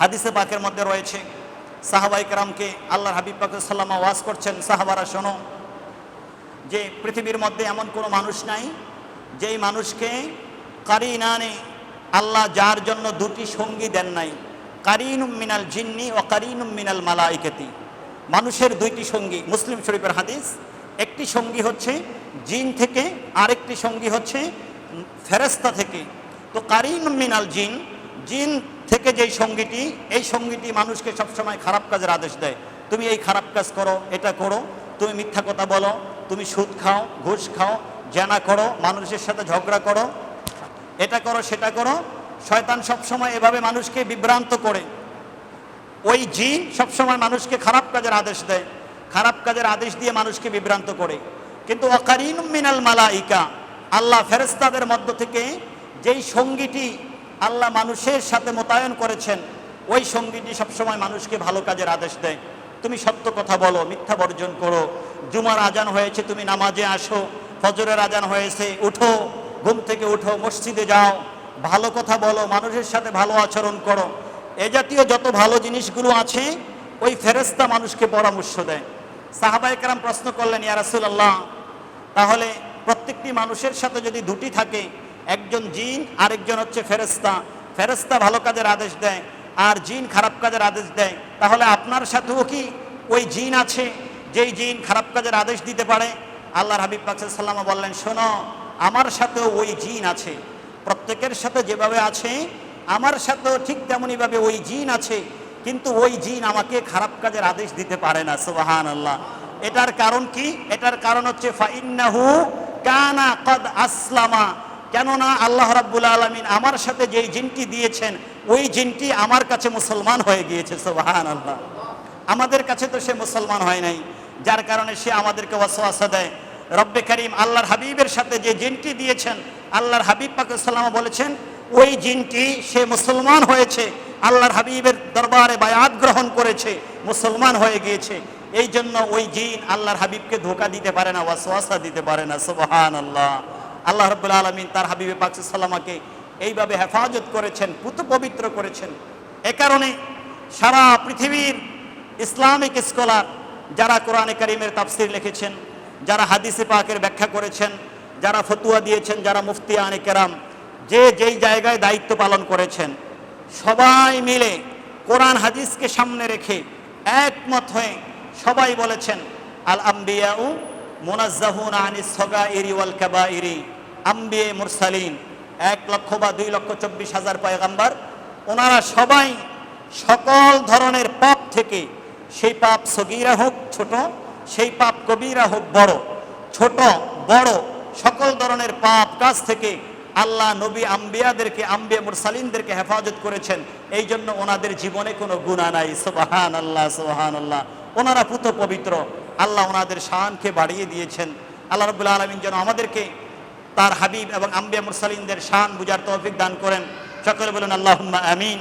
হাদিসে পাকের মধ্যে রয়েছে, সাহাবাই কেরামকে আল্লাহর হাবিব পাক সাল্লামা ওয়াজ করছেন, সাহাবারা শোনো, যে পৃথিবীর মধ্যে এমন কোনো মানুষ নাই, যেই মানুষকে কারিনানে আল্লাহ যার জন্য দুটি সঙ্গী দেন নাই, কারিনুম মিনাল জিন্নি ও কারিনুম মিনাল মালাইকাতি। মানুষের দুইটি সঙ্গী, মুসলিম শরীফের হাদিস, একটি সঙ্গী হচ্ছে জিন থেকে, আরেকটি সঙ্গী হচ্ছে ফেরেস্তা থেকে। তো কারিনুম মিনাল জিন জিন থেকে যেই সঙ্গীটি, এই সঙ্গীটি মানুষকে সবসময় খারাপ কাজের আদেশ দেয়। তুমি এই খারাপ কাজ করো, এটা করো, তুমি মিথ্যা কথা বলো, তুমি সুদ খাও, ঘুষ খাও, জেনা করো, মানুষের সাথে ঝগড়া করো, এটা করো, সেটা করো, শয়তান সবসময় এভাবে মানুষকে বিভ্রান্ত করে। ওই জিন সবসময় মানুষকে খারাপ কাজের আদেশ দেয়, খারাপ কাজের আদেশ দিয়ে মানুষকে বিভ্রান্ত করে। কিন্তু অকারিন মিনাল মালাইকা, আল্লাহ ফেরেস্তাদের মধ্য থেকে যেই সঙ্গীটি আল্লাহ মানুষের সাথে মোতায়েন করেছেন। ওই সঙ্গীটি সবসময় মানুষকে ভালো কাজের আদেশ দেয়। তুমি সত্য কথা বলো, মিথ্যা বর্জন করো। জুমার আজান হয়েছে, তুমি নামাজে আসো। ফজরের আজান হয়েছে, উঠো। ঘুম থেকে উঠো, মসজিদে যাও। ভালো কথা বলো, মানুষের সাথে ভালো আচরণ করো। এ জাতীয় যত ভালো জিনিসগুলো আছে, ওই ফেরেস্তা মানুষকে পরামর্শ দেয়। সাহাবাইকরাম প্রশ্ন করলেন, ইয়া রাসূলুল্লাহ, তাহলে প্রত্যেকটি মানুষের সাথে যদি দুটি থাকে একজন জিন, আরেকজন হচ্ছে ফেরেস্তা ফেরেস্তা ভালো কাজের আদেশ দেয়, আর জিন খারাপ কাজের আদেশ দেয়। তাহলে আপনার সাথেও কি ওই জিন আছে, যেই জিন খারাপ কাজের আদেশ দিতে পারে? আল্লাহর হাবিব পাক সাল্লামা বললেন, শোনো, আমার সাথেও ওই জিন আছে। প্রত্যেকের সাথে যেভাবে আছে, আমার সাথেও ঠিক তেমনইভাবে ওই জিন আছে। কিন্তু ওই জিন আমাকে খারাপ কাজের আদেশ দিতে পারে না সুবাহান আল্লাহ এটার কারণ কি? এটার কারণ হচ্ছে, ফাইন্নাহু কানা কদ আসলামা। কেননা আল্লাহ রাব্বুল আলমিন আমার সাথে যেই জিনটি দিয়েছেন, ওই জিনটি আমার কাছে মুসলমান হয়ে গিয়েছে সুবাহান আল্লাহ আমাদের কাছে তো সে মুসলমান হয় নাই, যার কারণে সে আমাদেরকে ওয়াসওয়াসা দেয়। রব্বে করিম আল্লাহর হাবিবের সাথে যে জিনটি দিয়েছেন, আল্লাহর হাবিব পাকুসাল্লাম বলেছেন, ওই জিনটি সে মুসলমান হয়েছে, আল্লাহর হাবিবের দরবারে বায়াত গ্রহণ করেছে, মুসলমান হয়ে গিয়েছে। এই জন্য ওই জিন আল্লাহর হাবিবকে ধোকা দিতে পারে না, ওয়াসওয়াসা দিতে পারে না সুবহান আল্লাহ আল্লাহ রব্বুল আলমিন তার হাবিবে পাকসাল্লামাকে এইভাবে হেফাজত করেছেন, পুত পবিত্র করেছেন। এ কারণে সারা পৃথিবীর ইসলামিক স্কলার যারা কোরআনে করিমের তাফসির লিখেছেন, যারা হাদিসে পাকের ব্যাখ্যা করেছেন, যারা ফতুয়া দিয়েছেন, যারা মুফতি আনে কেরাম, যে যেই জায়গায় দায়িত্ব পালন করেছেন, সবাই মিলে কোরআন হাদিসকে সামনে রেখে একমত হয়ে সবাই বলেছেন আল আম্বিয়াউ মোনাজ্জাহুন আনি সগা ইরি ওয়াল কাবা ইরি আম্বিয়ে মুরসালিন, এক লক্ষ বা দুই লক্ষ চব্বিশ হাজার পয়গাম্বার। ওনারা সবাই সকল ধরনের পাপ থেকে, সেই পাপ সগিরা হোক ছোট, সেই পাপ কবিরা হোক বড়, ছোট, বড়, সকল ধরনের পাপ কাজ থেকে আল্লাহ নবী আম্বিয়াদেরকে, আম্বিয়া মুরসালিনদেরকে হেফাজত করেছেন। এই জন্য ওনাদের জীবনে কোনো গুণা নাই। সোহান আল্লাহ সোহান আল্লাহ ওনারা পুত পবিত্র। আল্লাহ ওনাদের শানকে বাড়িয়ে দিয়েছেন। আল্লাহ রবুল্লা আলমিন যেন আমাদেরকে তার হাবিব এবং আম্বিয়া মুরসালিনদের শান বুঝার তৌফিক দান করেন। সকলে বলুন আল্লাহ আমিন।